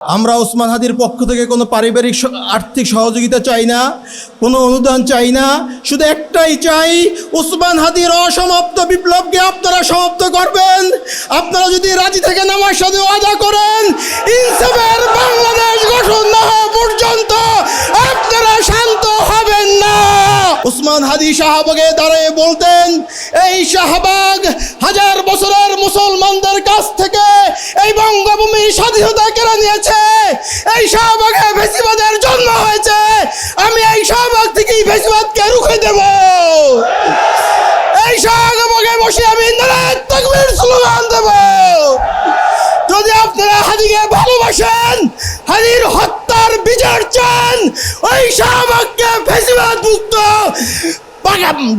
আমরা ওসমান হাদির পক্ষ থেকে কোনো পারিবারিক আর্থিক সহযোগিতা চাই না, কোনো অনুদান চাই না, শুধু একটাই চাই, ওসমান হাদির অসমাপ্ত বিপ্লবকে আপনারা সমাপ্ত করবেন। আপনারা যদি রাজি থেকে নামার সাথে ওয়াদা করেন, ইনসাফের বাংলাদেশ গঠন না হওয়া পর্যন্ত আপনারা শান্ত হবেন না। ওসমান হাদি শাহবাগে দাঁড়িয়ে বলতেন, এই শাহবাগ হাজার বছরের মুসলমানদের কাছ থেকে এই বঙ্গভূমির স্বাধীনতা কেড়ে নিয়েছে। এই শাহবাগে বেশিবাদের জন্ম হয়েছে। আমি এই শাহবাগ থেকেই বেশিবাদকে রুখে দেব। এই শাহবাগে বসে আমি নারায়ণ স্লোগান দেব। যদি আপনারা হাদিকে ভালোবাসেন, হাদির চান ওই শাহবাগকে ফেসিবাদ মুক্ত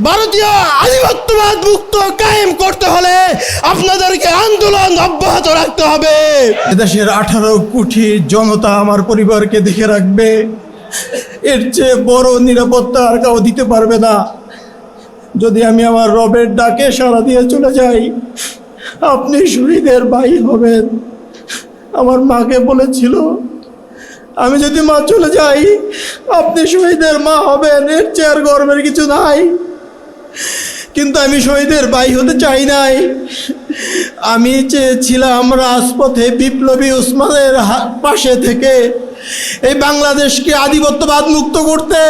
ভারতীয় আধিপত্যবাদ মুক্ত কায়েম করতে হলে আপনাদেরকে আন্দোলন অব্যাহত রাখতে হবে। এদেশের আঠারো কোটি জনতা আমার পরিবারকে দেখে রাখবে। এর চেয়ে বড় নিরাপত্তা আর কাউ দিতে পারবে না। যদি আমি আমার রবের ডাকে সাড়া দিয়ে চলে যাই, আপনি শহীদের ভাই হবেন। আমার মাকে বলেছিল আমি যদি মা চলে যাই, আপনি শহীদের মা হবেন, এর চেয়ার গর্বের কিছু নাই। কিন্তু আমি শহীদের বাই হতে চাই নাই। আমি চেয়েছিলাম রাজপথে বিপ্লবী উসমানের পাশে থেকে এই বাংলাদেশকে আধিপত্যবাদ মুক্ত করতে।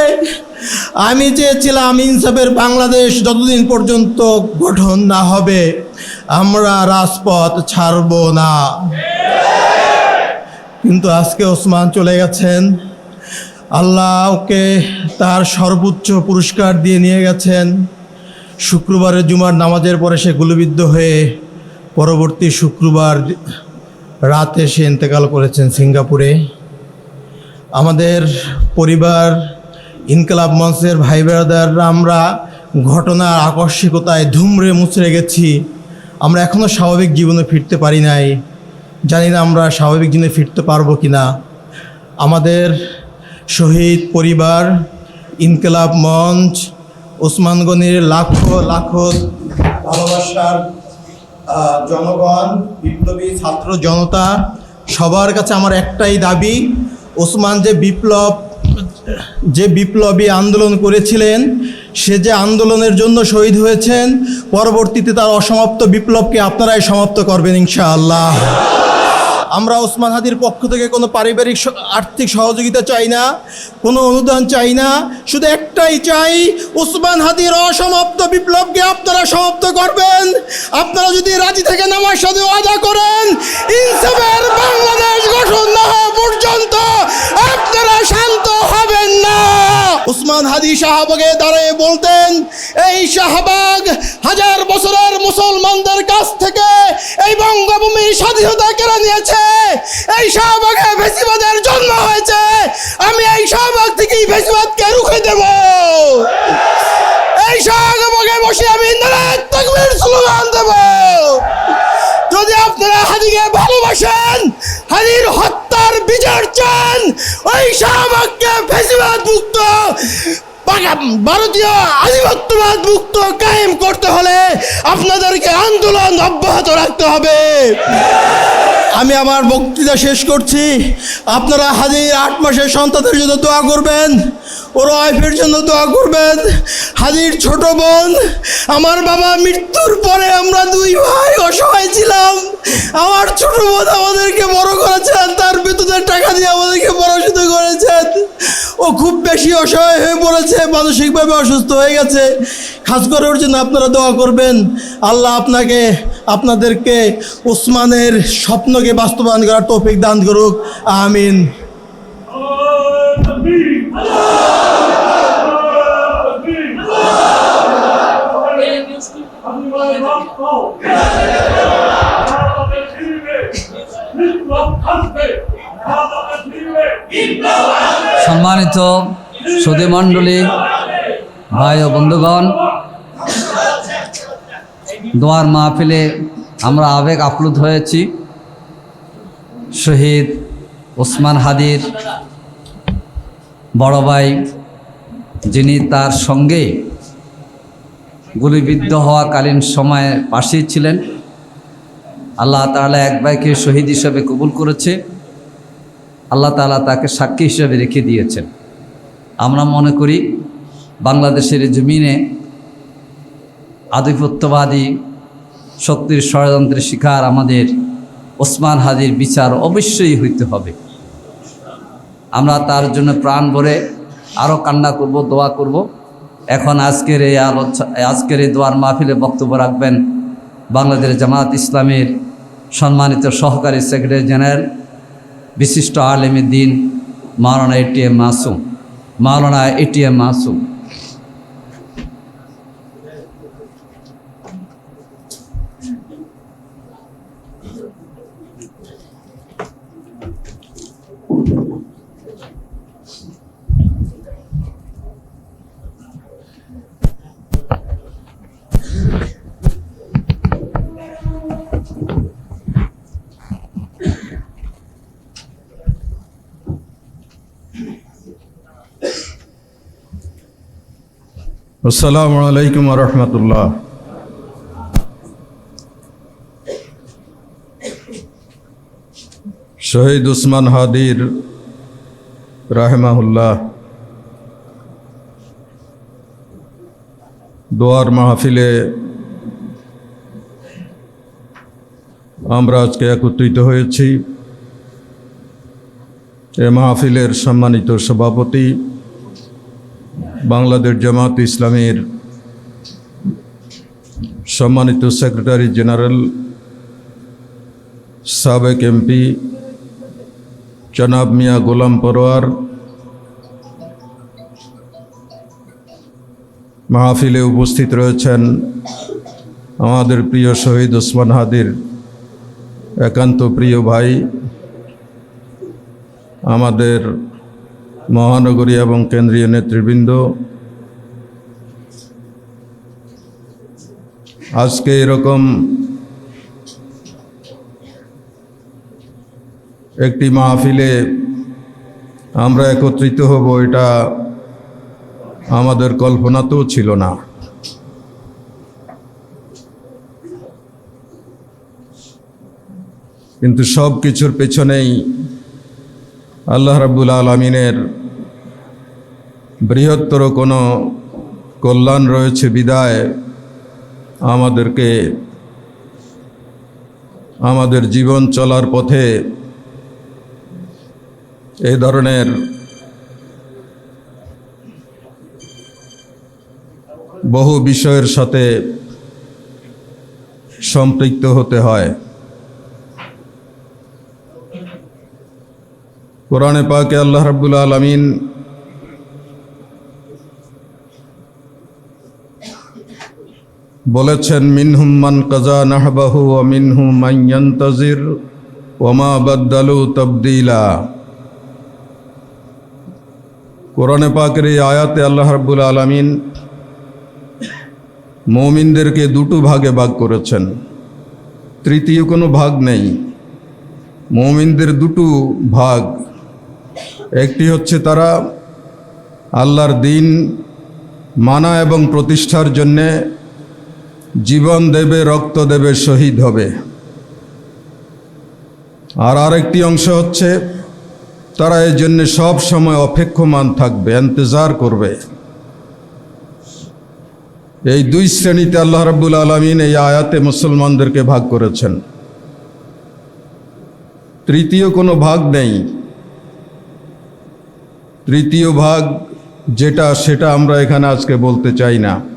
আমি চেয়েছিলাম ইনসাফের বাংলাদেশ যতদিন পর্যন্ত গঠন না হবে, আমরা রাজপথ ছাড়ব না। কিন্তু আজকে ওসমান চলে গেছেন। আল্লাহ ওকে তার সর্বোচ্চ পুরস্কার দিয়ে নিয়ে গেছেন। শুক্রবারের জুমার নামাজের পরে সে গুলিবিদ্ধ হয়ে পরবর্তী শুক্রবার রাতে সে ইন্তেকাল করেছেন সিঙ্গাপুরে। আমাদের পরিবার, ইনকলাব মঞ্চের ভাই বেড়াদাররা আমরা ঘটনার আকস্মিকতায় ধুমড়ে মুচড়ে গেছি। আমরা এখনও স্বাভাবিক জীবনে ফিরতে পারি নাই। জানি না আমরা স্বাভাবিক দিনে ফিরতে পারব কি না। আমাদের শহীদ পরিবার, ইনকলাব মঞ্চ ওসমানগণের লাখো লাখো ভালোবাসার জনগণ, বিপ্লবী ছাত্র জনতা, সবার কাছে আমার একটাই দাবি, ওসমান যে বিপ্লব, যে বিপ্লবী আন্দোলন করেছিলেন, সে যে আন্দোলনের জন্য শহীদ হয়েছেন, পরবর্তীতে তার অসমাপ্ত বিপ্লবকে আপনারাই সমাপ্ত করবেন ইনশাআল্লাহ। আমরা ওসমান হাদির পক্ষ থেকে কোনো পারিবারিক আর্থিক সহযোগিতা চাই না, কোনো অনুদান চাই না, শুধু একটাই চাই, ওসমান হাদির অসমাপ্ত বিপ্লবকে আপনারা সমাপ্ত করবেন। আপনারা যদি রাজি থেকে নামার সাথে আদা করেন, ইনসাফের বাংলাদেশ গঠন না হওয়া পর্যন্ত আপনারা শান্ত হবেন না। উসমান হাদি শাহবাগে দাঁড়িয়ে বলতেন, এই শাহবাগ হাজার বছরের মুসলমানদের কাছ থেকে এই বঙ্গভূমির স্বাধীনতা কেড়ে নিয়েছে? এই শাহবাগে বেশিবাদের জন্ম হয়েছে। আমি এই শাহবাগ থেকেই বেশিবাদকে রুখে দেব। এই শাহবাগে বসে আমি নারায়ণ স্লোগান দেব। যদি আপনারা হাদিকে ভালোবাসেন, হাদির হত্যার বিচার চান, ওই শাহবাগকে ফেসিবাদ মুক্ত ভারতীয় আধিপত্যবাদ মুক্ত কায়েম করতে হলে আপনাদেরকে আন্দোলন অব্যাহত রাখতে হবে। আমি আমার বক্তৃতা শেষ করছি। আপনারা হাজির আট মাসের সন্তানের জন্য দোয়া করবেন ওর ওয়াইফের জন্য দোয়া করবেন। হাজির ছোট বোন, আমার বাবা মৃত্যুর পরে আমরা দুই ভাই অসহায় ছিলাম। আমার ছোট বোন আমাদেরকে বড় খুব বেশি অসহায় হয়ে পড়েছে মানসিকভাবে অসুস্থ হয়ে গেছে খাস করে ওর জন্য আপনারা দোয়া করবেন আল্লাহ আপনাকে আপনাদেরকে ওসমানের স্বপ্নকে বাস্তবায়ন করার তৌফিক দান করুক আমিন সম্মানিত সুধীমণ্ডলী ভাই ও বন্ধুগণ, দোয়ার মাহফিলে আমরা আবেগ আপ্লুত হয়েছি। শহীদ ওসমান হাদির বড় ভাই, যিনি তার সঙ্গে গুলিবিদ্ধ হওয়াকালীন সময়ে পাশেই ছিলেন। আল্লাহ তাআলা এক ভাইকে শহীদ হিসেবে কবুল করেছে। আল্লাহ তালা তাকে সাক্ষী হিসাবে রেখে দিয়েছেন। আমরা মনে করি বাংলাদেশের জমিনে আধিপত্যবাদী শক্তির ষড়যন্ত্রের শিকার আমাদের ওসমান হাজির বিচার অবশ্যই হইতে হবে। আমরা তার জন্য প্রাণ ভরে আরও কান্না করব, দোয়া করব। এখন আজকের এই আলোচনা আজকের এই দোয়ার মাহফিলে বক্তব্য রাখবেন বাংলাদেশ জামাত ইসলামের সম্মানিত সহকারী সেক্রেটারি জেনারেল বিশিষ্ট আলেমী দিন মাওলানা এটিএম মাসুম মাওলানা এটিএম মাসুম আসসালামু আলাইকুম রহমতুল্লাহ। শহীদ উসমান হাদির রাহেমাহুল্লাহ, দোয়ার মাহফিলে আমরা আজকে একত্রিত হয়েছি। এ মাহফিলের সম্মানিত সভাপতি বাংলাদেশ জামাত ইসলামের সম্মানিত সেক্রেটারি জেনারেল, সাবেক এমপি জনাব মিয়া গোলাম পরোয়ার, মাহফিলে উপস্থিত রয়েছেন আমাদের প্রিয় শহীদ ওসমান হাদির একান্ত প্রিয় ভাই, আমাদের মহানগরী এবং কেন্দ্রীয় নেতৃবৃন্দ, আজকে এরকম একটি মাহফিলে আমরা একত্রিত হব, এটা আমাদের কল্পনাতেও ছিল না। কিন্তু সব কিছুর পেছনেই আল্লাহ রাব্বুল আলমিনের বৃহত্তর কোনো কল্যাণ রয়েছে বিদায় আমাদেরকে আমাদের জীবন চলার পথে এই ধরনের বহু বিষয়ের সাথে সম্পৃক্ত হতে হয়। কোরআনে পাকে আল্লাহ রাব্বুল আলমিন বলেছেন, মিনহুম মান কাজা নাহবাহু ও মিনহু মাইয়ান্তাজির ওমা বাদ্দালু তবদিলা। কোরআনে পাকের এই আয়াতে আল্লাহ রাব্বুল আলমিন মৌমিনদেরকে দুটো ভাগে ভাগ করেছেন। তৃতীয় কোনো ভাগ নেই, মৌমিনদের দুটো ভাগ। একটি হচ্ছে তারা আল্লাহর দিন মানা এবং প্রতিষ্ঠার জন্যে জীবন দেবে, রক্ত দেবে, শহীদ হবে। আর আরেকটি অংশ হচ্ছে, তারা এই জন্য সব সময় অপেক্ষমান থাকবে এন্তজার করবে। এই দুই শ্রেণীতে আল্লাহ রাব্বুল আলমিন এই আয়াতে মুসলমানদেরকে ভাগ করেছেন। তৃতীয় কোনো ভাগ নেই। তৃতীয় ভাগ যেটা, সেটা আমরা এখানে আজকে বলতে চাই না।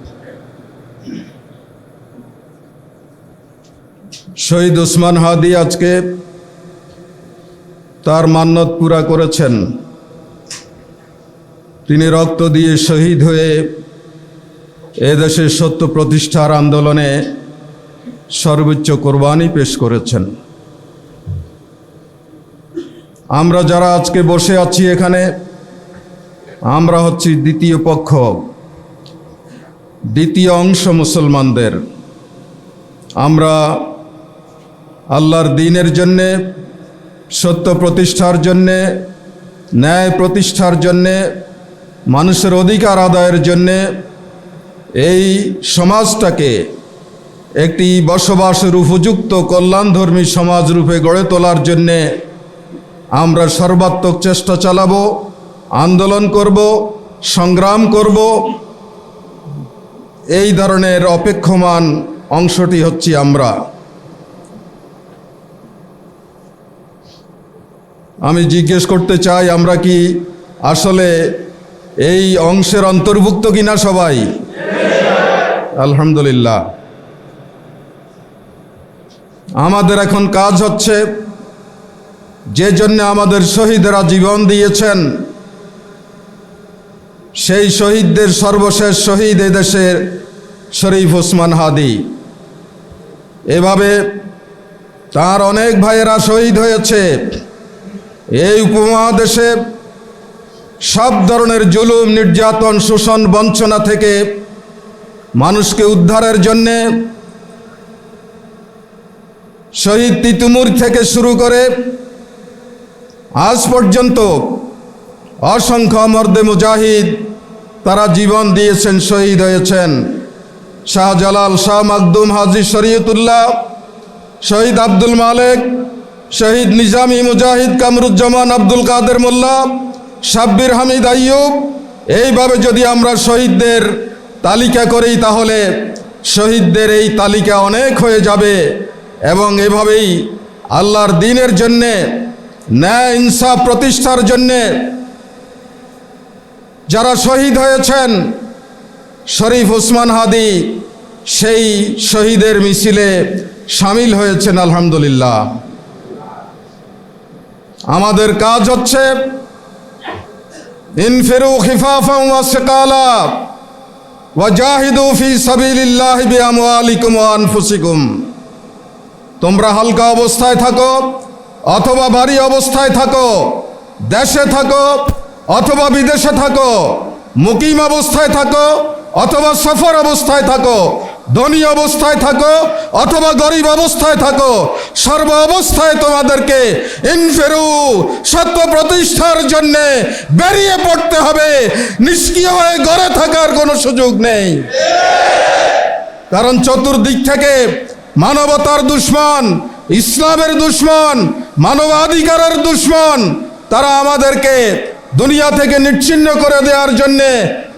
শহীদ উসমান হাদি আজকে তার মান্যত পুরা করেছেন। তিনি রক্ত দিয়ে শহীদ হয়ে এদেশের সত্য প্রতিষ্ঠার আন্দোলনে সর্বোচ্চ কোরবানি পেশ করেছেন। আমরা যারা আজকে বসে আছি এখানে, আমরা হচ্ছি দ্বিতীয় পক্ষ, দ্বিতীয় অংশ মুসলমানদের। আমরা আল্লাহর দিনের জন্যে, সত্য প্রতিষ্ঠার জন্যে, ন্যায় প্রতিষ্ঠার জন্যে, মানুষের অধিকার আদায়ের জন্যে এই সমাজটাকে একটি বসবাসের উপযুক্ত কল্যাণধর্মী সমাজ রূপে গড়ে তোলার জন্যে আমরা সর্বাত্মক চেষ্টা চালাবো, আন্দোলন করব, সংগ্রাম করব। এই ধরনের অপেক্ষমান অংশটি হচ্ছি আমরা। আমি জিজ্ঞেস করতে চাই, আমরা কি আসলে এই অংশের অন্তর্ভুক্ত কিনা সবাই? আলহামদুলিল্লাহ। আমাদের এখন কাজ হচ্ছে যে জন্য আমাদের শহীদরা জীবন দিয়েছেন, সেই শহীদদের সর্বশেষ শহীদ এদেশের শরীফ ওসমান হাদি। এভাবে তার অনেক ভাইয়েরা শহীদ হয়েছে। এই উপমহাদেশে সব ধরনের জুলুম, নির্যাতন, শোষণ, বঞ্চনা থেকে মানুষকে উদ্ধারের জন্যে শহীদ তিতুমুর থেকে শুরু করে আজ পর্যন্ত অসংখ্য মর্দে মুজাহিদ তারা জীবন দিয়েছেন, শহীদ হয়েছেন। শাহজালাল শাহ মাকদুম হাজি শরীয়তুল্লাহ, শহীদ আব্দুল মালেক শহীদ নিজামী মুজাহিদ কামরুজ্জামান আব্দুল কাদের মোল্লা, সাব্বির হামিদ আইয়ুব, এইভাবে যদি আমরা শহীদদের তালিকা করি তাহলে শহীদদের এই তালিকা অনেক হয়ে যাবে এবং এভাবেই আল্লাহর দিনের জন্যে, ন্যায় ইনসাফ প্রতিষ্ঠার জন্যে যারা শহীদ হয়েছেন, শরীফ ওসমান হাদি সেই শহীদের মিছিলে সামিল হয়েছেন, আলহামদুলিল্লাহ। আমাদের কাজ হচ্ছে ইনফিরু ওয়া আনফুসিকুম। তোমরা হালকা অবস্থায় থাকো অথবা ভারী অবস্থায় থাকো, দেশে থাকো অথবা বিদেশে থাকো, মুকিম অবস্থায় থাকো অথবা সফর অবস্থায় থাকো ধনী অবস্থায় থাকো অথবা গরিব অবস্থায় থাকো, সর্ব অবস্থায় তোমাদেরকে ইনফেরু সত্য প্রতিষ্ঠার জন্য বেরিয়ে পড়তে হবে। নিষ্ক্রিয় হয়ে গড়ে থাকার কোনো সুযোগ নেই। কারণ চতুর্দিক থেকে মানবতার দুশ্মন, ইসলামের দুশ্মন, মানবাধিকারের দুশ্মন, তারা আমাদেরকে দুনিয়া থেকে নিচ্ছিন্ন করে দেওয়ার জন্যে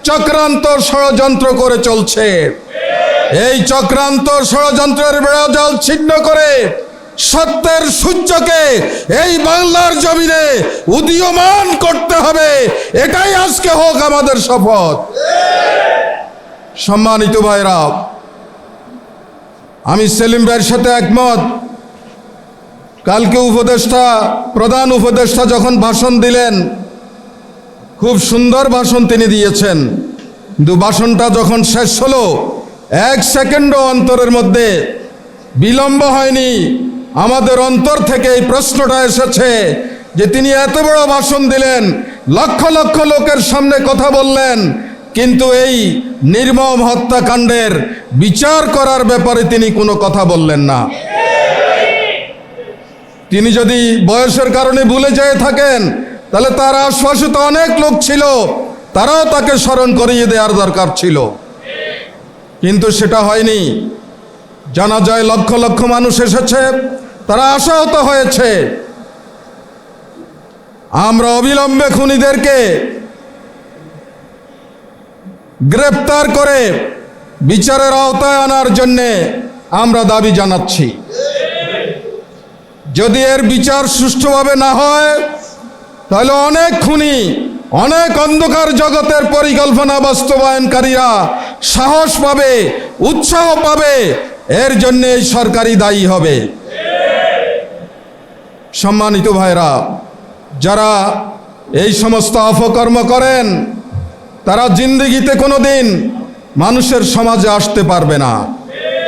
চক্রান্ত ষড়যন্ত্র করে চলছে। এই চক্রান্ত ষড়যন্ত্রের বেড়াজাল ছিন্ন করে সত্যের সূর্যকে এই বাংলার জমিনে উদীয়মান করতে হবে। এটাই আজকে হোক আমাদের শপথ। সম্মানিত ভাইরা, আমি সেলিম ভাইয়ের সাথে একমত। কালকে উপদেষ্টা, প্রধান উপদেষ্টা যখন ভাষণ দিলেন, খুব সুন্দর ভাষণ তিনি দিয়েছেন। কিন্তু ভাষণটা যখন শেষ হলো এক সেকেন্ডও অন্তরের মধ্যে বিলম্ব হয়নি। আমাদের অন্তর থেকে এই প্রশ্নটা এসেছে যে তিনি এত বড় ভাষণ দিলেন, লক্ষ লক্ষ লোকের সামনে কথা বললেন, কিন্তু এই নির্মম হত্যাকাণ্ডের বিচার করার ব্যাপারে তিনি কোনো কথা বললেন না। তিনি যদি বয়সের কারণে ভুলে যেয়ে থাকেন, তাহলে তার আশপাশে তো অনেক লোক ছিল, তারাও তাকে স্মরণ করিয়ে দেওয়ার দরকার ছিল। কিন্তু সেটা হয়নি। জানা যায় লক্ষ লক্ষ মানুষ এসেছে, তারা আশাহত হয়েছে। আমরা অবিলম্বে খুনিদেরকে গ্রেপ্তার করে বিচারের আওতায় আনার জন্যে আমরা দাবি জানাচ্ছি। যদি এর বিচার সুষ্ঠুভাবে না হয়, তাহলে অনেক খুনি, অনেক অন্ধকার জগতের পরিকল্পনা বাস্তবায়নকারীরা সাহস পাবে, উৎসাহ পাবে, এর জন্য সরকারি দায়ী হবে। সম্মানিত ভাইরা, যারা এই সমস্ত অপকর্ম করেন, তারা জিন্দগিতে কোনো দিন মানুষের সমাজে আসতে পারবে না।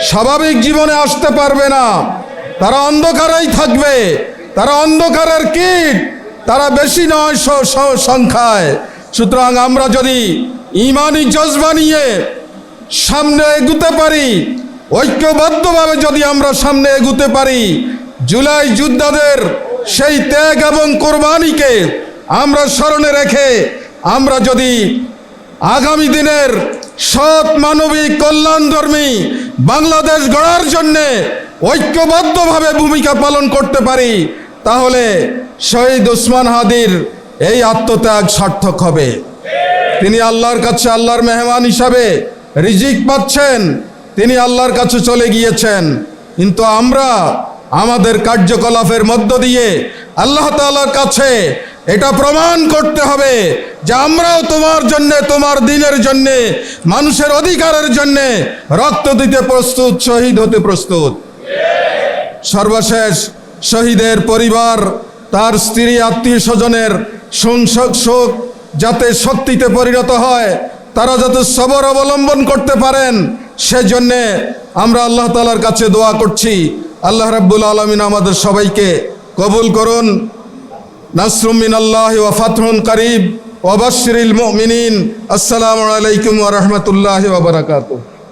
স্বাভাবিক জীবনে আসতে পারবে না। তারা অন্ধকারেই থাকবে। তারা অন্ধকারের কীট। তারা বেশি নয় সংখ্যায়। সুতরাং আমরা যদি ইমানি জজবা নিয়ে সামনে এগুতে পারি। ঐক্যবদ্ধভাবে যদি আমরা সামনে এগুতে পারি, জুলাই যোদ্ধাদের সেই ত্যাগ এবং কোরবানিকে আমরা স্মরণে রেখে আমরা যদি আগামী দিনের সৎ মানবিক কল্যাণধর্মী বাংলাদেশ গড়ার জন্যে ঐক্যবদ্ধভাবে ভূমিকা পালন করতে পারি, তাহলে শহীদ উসমান হাদির এই আত্মত্যাগ সার্থক হবে। তিনি আল্লাহর কাছে আল্লাহর মেহমান হিসাবে রিজিক পাচ্ছেন, তিনি আল্লাহর কাছে চলে গিয়েছেন। কিন্তু আমরা আমাদের কার্যকলাপের মধ্য দিয়ে আল্লাহ তাআলার কাছে এটা প্রমাণ করতে হবে যে আমরাও তোমার জন্য, তোমার দিনের জন্যে, মানুষের অধিকারের জন্যে রক্ত দিতে প্রস্তুত, শহীদ হতে প্রস্তুত। সর্বশেষ শহীদের পরিবার, তার স্ত্রী, আত্মীয় স্বজনের শোক যাতে শক্তিতে পরিণত হয় তারা যাতে সবর অবলম্বন করতে পারেন, সেজন্যে আমরা আল্লাহ তালার কাছে দোয়া করছি। আল্লাহ রাব্বুল আলমিন আমাদের সবাইকে কবুল করুন। নাসরুমিন আল্লাহ ও ফাতহুন করিব। ওয়াবাশশিরিল মুমিনিন। আসসালামু আলাইকুম ওয়া রাহমাতুল্লাহি ওয়া